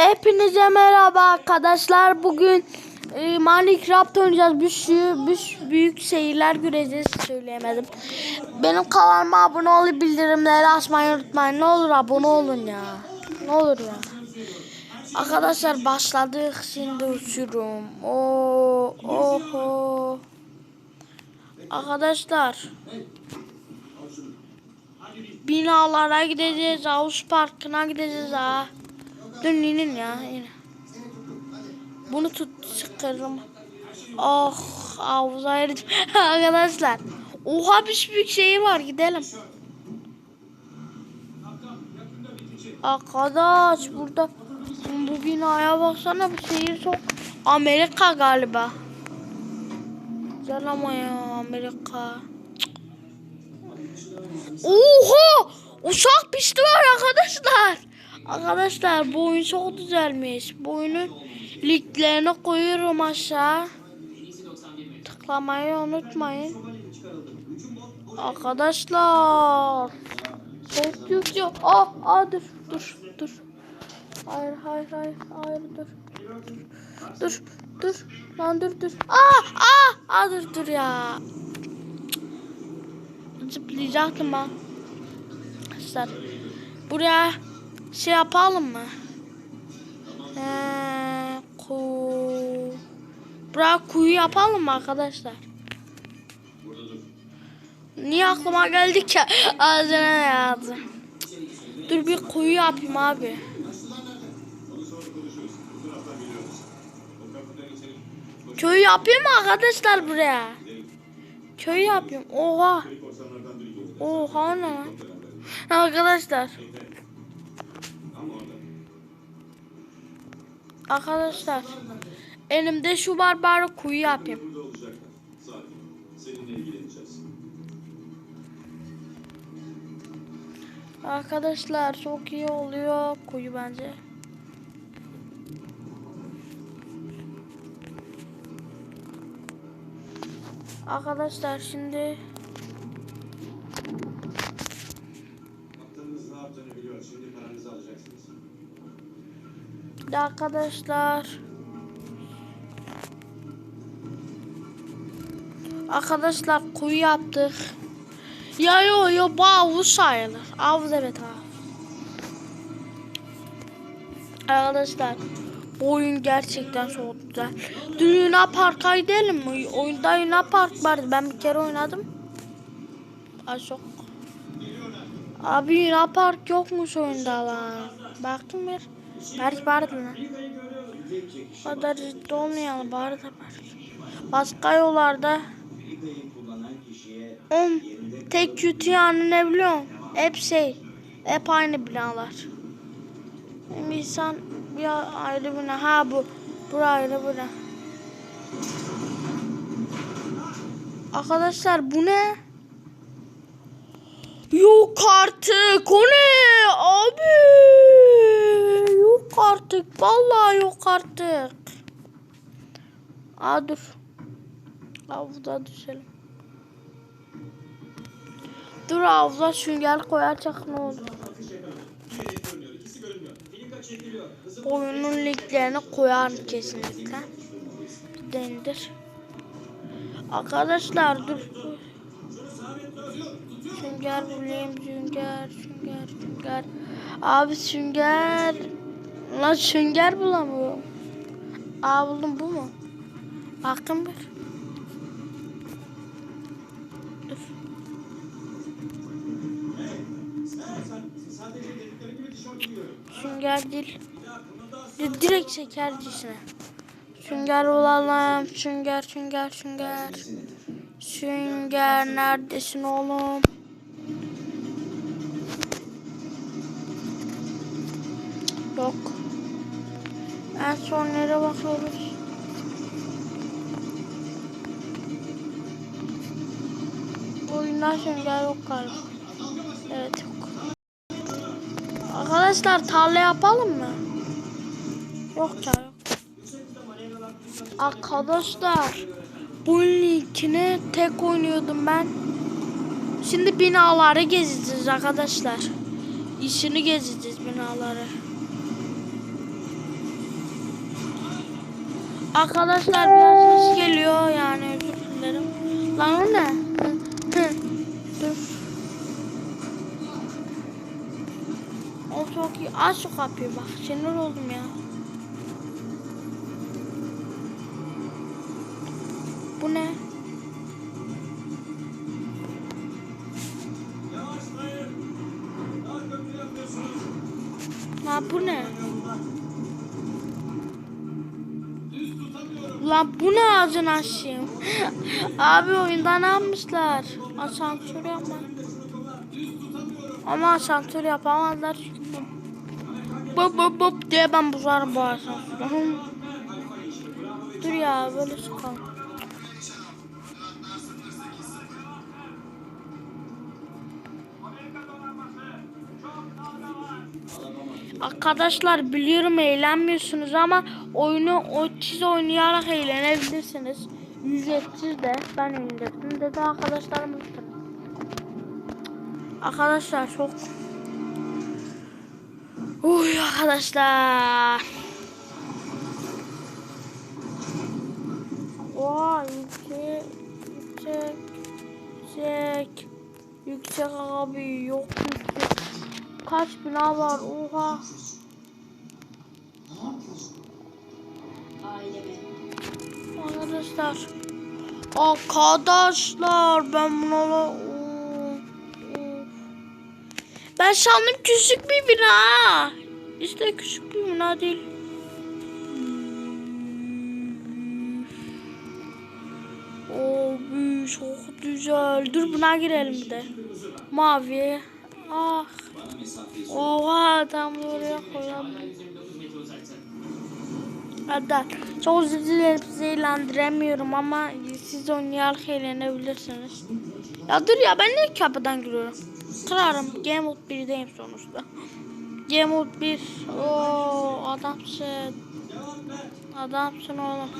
Hepinize merhaba arkadaşlar. Bugün e, Minecraft oynayacağız. Bir sürü bir büyük şeyler göreceğiz. Söyleyemedim. Benim kanalıma abone olup bildirimleri açmayı unutmayın. Ne olur abone olun ya. Ne olur ya. Arkadaşlar başladık. Şimdi uçurum. Oo, oho. Arkadaşlar binalara gideceğiz. Havuz parkına gideceğiz ha. Dönünün ya yine. Bunu tut sıkarım. Oh havuza ayırdım. Arkadaşlar. Oha bir büyük şey var gidelim. Arkadaş burada bu binaya baksana bu şehir çok Amerika galiba. Güzel ama ya Amerika. Oha! Uçak pisti var arkadaşlar. Arkadaşlar bu oyun çok güzelmiş. Bu oyunun linklerini koyuyorum aşağı. Tıklamayı unutmayın. Arkadaşlar. Çok yüksek. Ah, ah dur dur dur. Hayır hayır hayır hayır dur. Dur dur lan dur dur. Ah ah ah dur dur ya. Zıplayacaktım ben. Arkadaşlar buraya şey yapalım mı? Ee, ku... Buraya kuyu yapalım mı arkadaşlar? Niye aklıma geldi ki? Ağzına yazdı. Dur bir kuyu yapayım abi. Köy yapayım mı arkadaşlar buraya? Köy yapayım. Oha. Oha ne? Arkadaşlar. Arkadaşlar. Elimde şu var bari kuyu yapayım. Arkadaşlar çok iyi oluyor kuyu bence. Arkadaşlar şimdi de arkadaşlar Arkadaşlar kuyu yaptık. Ya yo yo bu havuz sayılır. Havuz evet havuz. Arkadaşlar oyun gerçekten çok güzel. Dün Luna Park'a gidelim mi? Oyunda Luna Park vardı. Ben bir kere oynadım. Ay çok. Abi Luna Park yokmuş oyunda lan. Baktım bir. Belki vardı lan. O kadar ciddi olmayalım. De belki. Başka yollarda Ligayı kullanan kişiye On tek kötü yanı ne biliyor musun? Hep şey, hep aynı binalar. Hem insan bir ayrı bina. Ha bu, bu ayrı bina. Arkadaşlar bu ne? Yok artık. O ne? Abi. Yok artık. Vallahi yok artık. Aa dur. Havuza düşelim. Dur havuza sünger koyacak ne olur. Oyunun linklerini koyar kesinlikle. Dendir. Arkadaşlar dur. Sünger bulayım sünger sünger sünger. Abi sünger. Lan sünger bulamıyorum. Aa buldum bu mu? Bakın bir. Dur. Sünger değil. Di- Direkt şekercisine. Sünger olalım. Sünger, sünger, sünger. Sünger neredesin oğlum? En son nereye bakıyoruz? Oyundan sünger yok galiba. Evet yok. Arkadaşlar tarla yapalım mı? Yok ya. Arkadaşlar bu linkini tek oynuyordum ben. Şimdi binaları gezeceğiz arkadaşlar. İşini gezeceğiz binaları. Arkadaşlar biraz ses geliyor yani özür dilerim. Lan o ne? Dur. O çok iyi. Aç şu kapıyı bak. Sinir oldum ya. Bu ne? Ha bu ne? Lan bu ne ağzını açayım? Abi oyunda ne yapmışlar? Asansör yapma. Ama asansör yapamazlar çünkü. Bop bop bop diye ben bozarım bu asansörü. Dur ya böyle sıkalım. Arkadaşlar biliyorum eğlenmiyorsunuz ama oyunu o siz oynayarak eğlenebilirsiniz. Ücretsiz de ben indirdim dedi arkadaşlarım. Arkadaşlar çok Uy arkadaşlar. Vay yüksek yüksek yüksek yüksek abi yok yüksek. Kaç bina var oha. Arkadaşlar. Arkadaşlar ben oo. Ben sandım küçük bir bina. İşte küçük bir bina değil. Abi çok güzel. Dur buna girelim de. Mavi. Ah. Oha tam oraya koyalım. Hatta çok özür dilerim sizi eğlendiremiyorum ama siz oynayarak eğlenebilirsiniz. Ya dur ya ben niye kapıdan giriyorum? Kırarım. Game Mode 1'deyim sonuçta. Game Mode 1. Oo adamsın. Adamsın oğlum.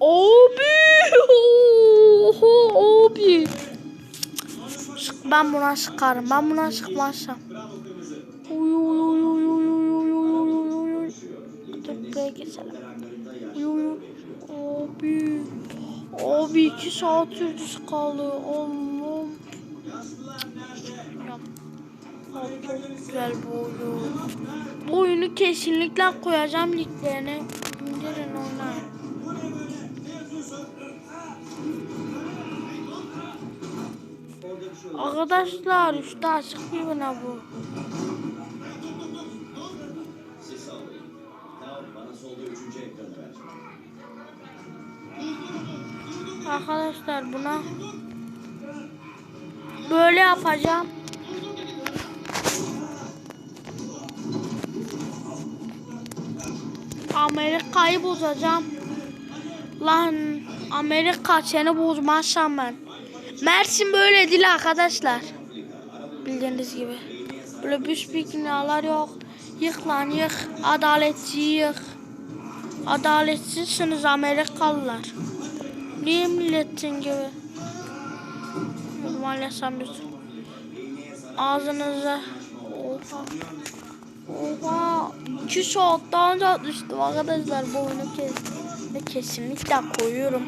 Abi. Ben buna sıkarım. Ben buna sıkmazsam. Uy uy uy uy uy uy uy uy uy uy. Dur buraya geçelim. Uy uy. Abi. Abi iki saat sürdü sıkalı. Allah'ım. Abi çok güzel bu oyun. Bu oyunu kesinlikle koyacağım liglerine. Arkadaşlar üstte açık bir bina bu. Arkadaşlar buna böyle yapacağım. Amerika'yı bozacağım. Lan Amerika seni bozmazsam ben. Mersin böyle değil arkadaşlar. Bildiğiniz gibi. Böyle büyük binalar yok. Yık lan yık. Adaletçi yık. Adaletsizsiniz Amerikalılar. Niye milletin gibi? Maalesef biz ağzınıza oha oha iki saatten önce atmıştım arkadaşlar bu oyunu kes kesinlikle koyuyorum.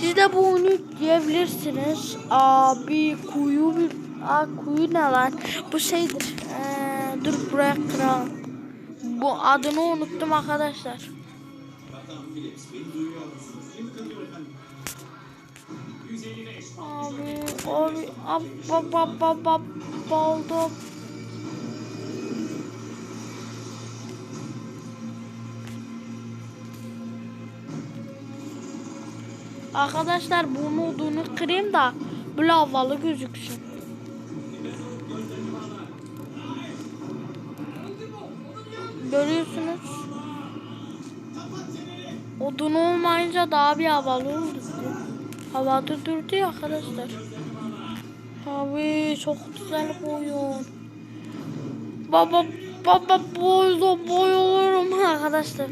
Siz de bu oyunu diyebilirsiniz. Abi kuyu bir Aa, kuyu ne lan? Bu şeydir. Ee, dur buraya kıralım. Bu adını unuttum arkadaşlar. Abi, abi, abi, abi, abi, abi, abi, Arkadaşlar bunu odunu kırayım da böyle havalı gözüksün. Görüyorsunuz. Odun olmayınca daha bir havalı oldu. Havada durdu ya arkadaşlar. Abi çok güzel bu oyun. Baba baba boylu boyulurum arkadaşlar.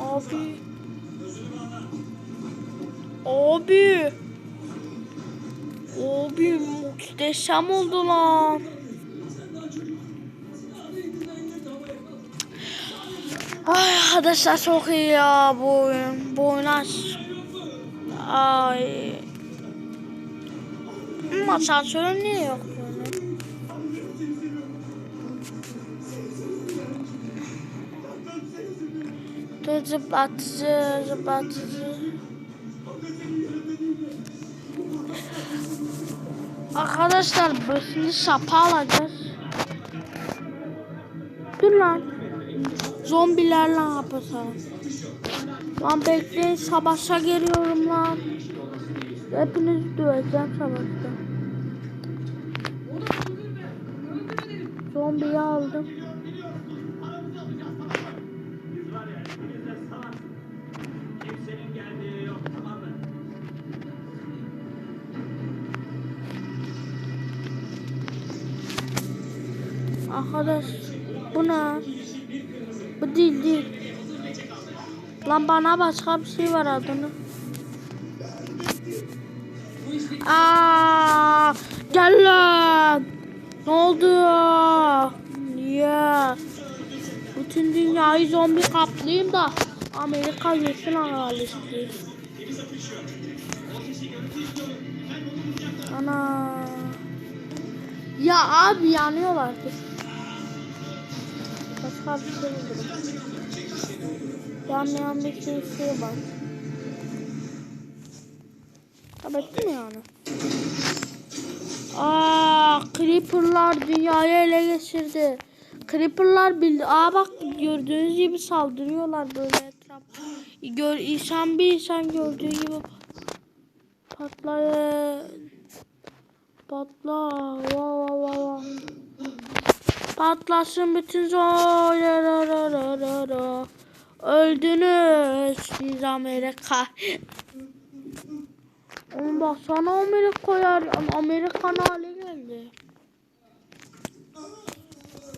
Abi. Abi. Abi muhteşem oldu lan. Ay arkadaşlar çok iyi ya bu oyun. Bu oyun. Ay. Ama asansörü niye yok Dur zıplatıcı zıplatıcı. Arkadaşlar başını şapa alacağız. Dur lan. Zombilerle yapalım. Lan bekleyin savaşa geliyorum lan. Hepinizi döveceğim savaşta. Zombiyi aldım. Arkadaş bu ne? Bu değil değil. Lan bana başka bir şey var adını. Aa, gel lan. Ne oldu? Ya. Bütün dünyayı zombi kaplayayım da Amerika yesin analisti. Ana. Ya abi yanıyorlar. Bulurum. Yanmayan bir şey, şey var. Kapattım yani. Aa, Creeper'lar dünyayı ele geçirdi. Creeper'lar bildi. Aa bak gördüğünüz gibi saldırıyorlar böyle etraf. Gör, insan bir insan gördüğü gibi patlar. Patla. Va va va va. Patlasın bütün zor. Öldünüz siz Amerika. Oğlum baksana Amerika ya. Amerikan hali geldi.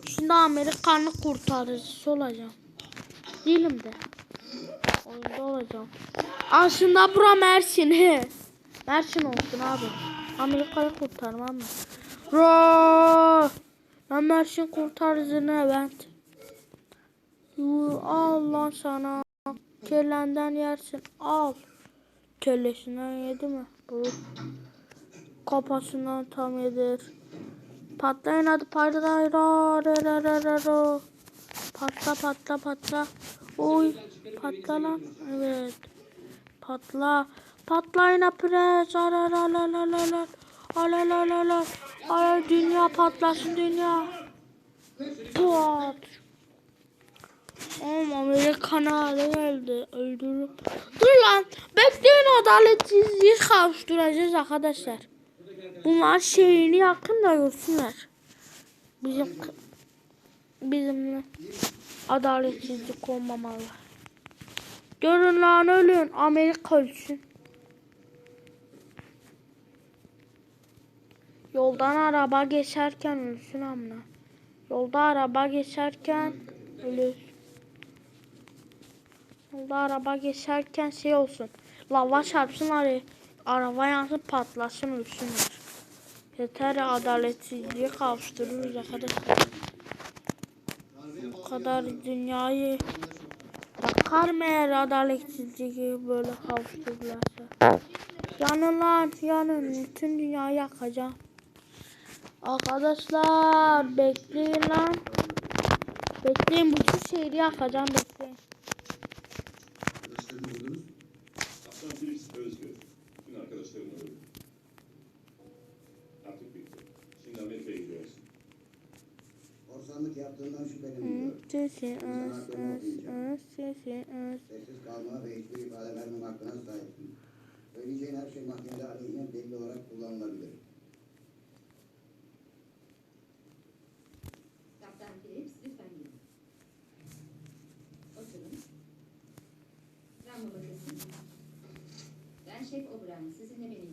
Şimdi Amerikan'ı kurtarıcısı olacağım. Değilim de. Oyunda olacağım. Aslında bura Mersin. he. Mersin olsun abi. Amerika'yı kurtarmam mı? Ro. Ben Mersin kurtarıcını evet. Al lan sana. Kellenden yersin. Al. Kellesinden yedi mi? Bu. Kafasından tam yedir. Patlayın hadi patlayın. Patla patla patla. Oy patla lan. Evet. Patla. Patlayın apres. Ala la Ala dünya patlasın dünya. Pat. Oğlum Amerikan hale geldi. Öldürürüm. Dur lan. Bekleyin adaletsizliği kavuşturacağız arkadaşlar. Bunlar şeyini yakın da görsünler. Bizim bizimle adaletsizlik olmamalı. Görün lan ölün. Amerika ölsün. Yoldan araba geçerken ölsün amına. Yolda araba geçerken ölür. Yolda araba geçerken şey olsun. Lava çarpsın araya. Araba yansın patlasın ölsünler. Yeter ya, adaletsizliği kavuştururuz arkadaşlar. Bu kadar dünyayı bakar mı eğer adaletsizliği böyle kavuştururlarsa. Yanın lan yanın. Bütün dünyayı yakacağım. Arkadaşlar bekleyin lan. Bekleyin bütün şehri yakacağım bekleyin. Korsanlık yaptığından şüpheleniyor. Sesi öz öz öz sesi öz. Sessiz kalma ve hiçbir ifade vermem hakkına sahipsin. Söyleyeceğin her şey mahkemede aleyhine delil olarak kullanılabilir. 粉丝在那边。